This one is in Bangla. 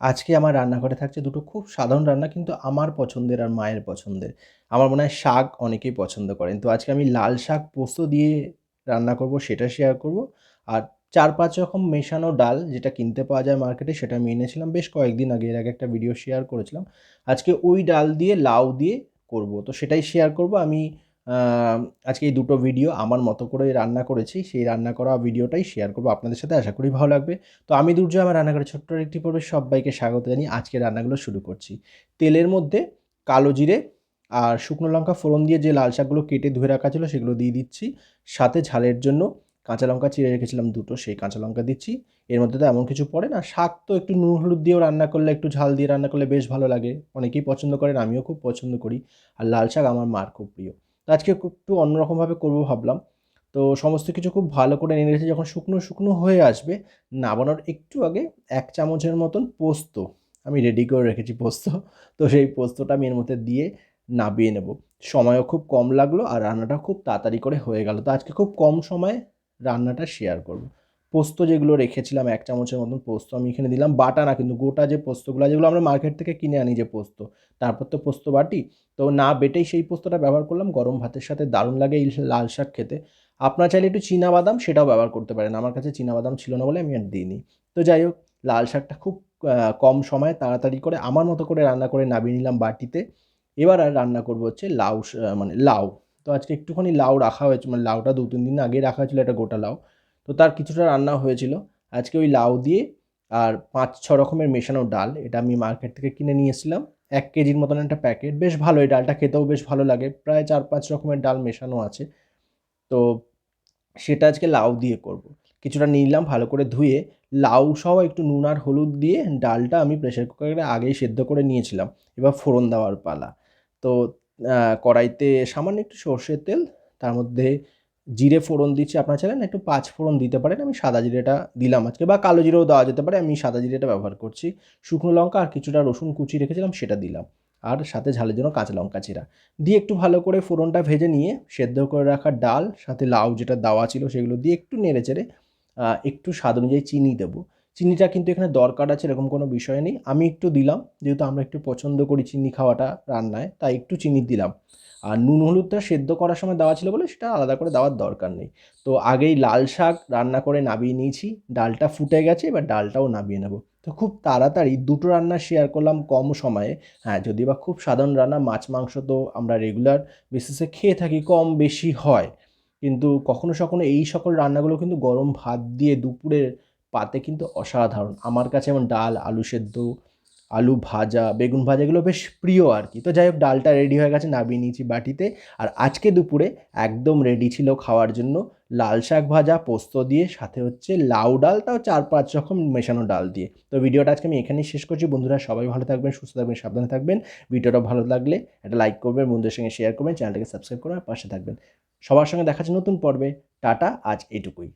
আজকে আমার রান্নাঘরে থাকছে দুটো খুব সাধারণ রান্না, কিন্তু আমার পছন্দের আর মায়ের পছন্দের। আমার মনে হয় শাক অনেকেই পছন্দ করেন। তো আজকে আমি লাল শাক পোস্ত দিয়ে রান্না করব, সেটা শেয়ার করব। আর চার পাঁচ রকম মেশানো ডাল যেটা কিনতে পাওয়া যায় মার্কেটে, সেটা আমি এনেছিলাম বেশ কয়েকদিন আগে, এর আগে একটা ভিডিও শেয়ার করেছিলাম। আজকে ওই ডাল দিয়ে লাউ দিয়ে করব। তো সেটাই শেয়ার করব। আমি আজকে এই দুটো ভিডিও আমার মতো করে রান্না করেছি। সেই রান্না করা ভিডিওটাই শেয়ার করব। আপনাদের সাথে আশা করি ভালো লাগবে। তো আমি দুর্জয়, আমার রান্না রান্নাঘরে ছোট্ট একটি পর্বে সবাইকে স্বাগত জানিয়ে আজকে রান্নাগুলো শুরু করছি। তেলের মধ্যে কালো জিরে আর শুকনো লঙ্কা ফোড়ন দিয়ে যে লাল শাকগুলো কেটে ধুয়ে রাখা ছিল সেগুলো দিয়ে দিচ্ছি। সাথে ঝালের জন্য কাঁচা লঙ্কা চিড়ে রেখেছিলাম দুটো, সেই কাঁচা লঙ্কা দিচ্ছি। এর মধ্যে তো এমন কিছু পড়ে না। শাক তো একটু নুন হলুদ দিয়েও রান্না করলে, একটু ঝাল দিয়ে রান্না করলে বেশ ভালো লাগে। অনেকেই পছন্দ করেন, আমিও খুব পছন্দ করি। আর লাল শাক আমার মার খুব প্রিয়। আজকে একটু অন্যরকমভাবে করব ভাবলাম। তো সমস্ত কিছু খুব ভালো করে নিয়ে নিয়েছি, যখন শুকনো শুকনো হয়ে আসবে, নাবানোর একটু আগে এক চামচের মতন পোস্ত আমি রেডি করে রেখেছি পোস্ত। তো সেই পোস্তটা আমি এর মধ্যে দিয়ে নাবিয়ে নেব। সময়ও খুব কম লাগল আর রান্নাটা খুব তাড়াতাড়ি করে হয়ে গেল। তো আজকে খুব কম সময়ে রান্নাটা শেয়ার করব। পোস্ত যেগুলো রেখেছিলাম, এক চামচের মতন পোস্ত আমি এখানে দিলাম। বাটা না, কিন্তু গোটা যে পোস্তগুলো, যেগুলো আমরা মার্কেট থেকে কিনে আনি যে পোস্ত, তারপর তো পোস্ত বাটি। তো না বেটেই সেই পোস্তটা ব্যবহার করলাম। গরম ভাতের সাথে দারুণ লাগে এই লাল শাক খেতে। আপনার চাইলে একটু চীনা বাদাম সেটাও ব্যবহার করতে পারেন। আমার কাছে চীনা বাদাম ছিল না বলে আমি আর দিইনি। তো যাই হোক, লাল শাকটা খুব কম সময়ে তাড়াতাড়ি করে আমার মতো করে রান্না করে নামিয়ে নিলাম বাটিতে। এবার আর রান্না করব হচ্ছে লাউ মানে লাউ। তো আজকে একটুখানি লাউ রাখা হয়েছে মানে লাউটা দু তিন দিন আগে রাখা হয়েছিল একটা গোটা লাউ। তো তার কিছুটা রান্না হয়েছিল। আজকে ওই লাউ দিয়ে আর পাঁচ, ছ রকমের মেশানো ডাল, এটা আমি মার্কেট থেকে কিনে নিয়ে এসেছিলাম। এক কেজির মতন একটা প্যাকেট বেশ ভালো, এই ডালটা খেতেও বেশ ভালো লাগে। প্রায় চার, পাঁচ রকমের ডাল মেশানো আছে। তো সেটা আজকে লাউ দিয়ে করব। কিছুটা নিলাম, ভালো করে ধুয়ে। লাউ সহ একটু নুন আর হলুদ দিয়ে ডালটা আমি প্রেসার কুকারে আগেই সেদ্ধ করে নিয়েছিলাম। এবার ফোড়ন দেওয়ার পালা। তো কড়াইতে সামান্য একটু সর্ষের তেল, তার মধ্যে জিরে ফোড়ন দিচ্ছি আপনারা চাইলেন একটু পাঁচ ফোড়ন দিতে পারেন, আমি সাদা জিরেটা দিলাম আজকে, বা কালো জিরেও দেওয়া যেতে পারে, আমি সাদা জিরেটা ব্যবহার করছি। শুকনো লঙ্কা আর কিছুটা রসুন কুচি রেখেছিলাম, সেটা দিলাম। আর সাথে ঝালের জন্য কাঁচা লঙ্কা চিরা দিয়ে একটু ভালো করে ফোড়নটা ভেজে নিয়ে, সেদ্ধ করে রাখা ডাল, সাথে লাউ যেটা দেওয়া ছিল, সেগুলো দিয়ে একটু নেড়ে চেড়ে একটু স্বাদ অনুযায়ী চিনি দেবো। চিনিটা কিন্তু এখানে দরকার আছে, এরকম কোনো বিষয় নেই। আমি একটু দিলাম, যেহেতু আমরা একটু পছন্দ করি চিনি খাওয়াটা রান্নায়, তাই একটু চিনি দিলাম। আর নুন হলুদটা সেদ্ধ করার সময় দেওয়া ছিল বলে সেটা আলাদা করে দেওয়ার দরকার নেই। তো আগেই লাল শাক রান্না করে নামিয়ে নিয়েছি, ডালটা ফুটে গেছে, এবার ডালটাও নামিয়ে নেব। তো খুব তাড়াতাড়ি দুটো রান্না শেয়ার করলাম কম সময়ে। হ্যাঁ যদি বা খুব সাধারণ রান্না, মাছ, মাংস তো আমরা রেগুলার বেসিসে খেয়ে থাকি, কম বেশি হয়। কিন্তু কখনো কখনো এই সকল রান্নাগুলো কিন্তু গরম ভাত দিয়ে দুপুরের পাতে কিন্তু অসাধারণ। আমার কাছে যেমন ডাল, আলু সেদ্ধ আলু ভাজা, বেগুন ভাজা এগুলো বেশ প্রিয় আর কি। তো যাই হোক, ডালটা রেডি হয়ে গেছে, নামিয়ে নিয়েছি বাটিতে। আর আজকে দুপুরে একদম রেডি ছিল খাওয়ার জন্য লাল শাক ভাজা, পোস্ত দিয়ে, সাথে হচ্ছে লাউ ডাল, তাও চার পাঁচ রকম মেশানো ডাল দিয়ে। তো ভিডিওটা আজকে আমি এখানেই শেষ করছি। বন্ধুরা, সবাই ভালো থাকবেন, সুস্থ থাকবেন, সাবধানে থাকবেন। ভিডিওটা ভালো লাগলে একটা লাইক করবেন, বন্ধুদের সঙ্গে শেয়ার করবেন, চ্যানেলটাকে সাবস্ক্রাইব করে পাশে থাকবেন। সবার সঙ্গে দেখা হচ্ছে নতুন পর্বে। টাটা, আজ এইটুকুই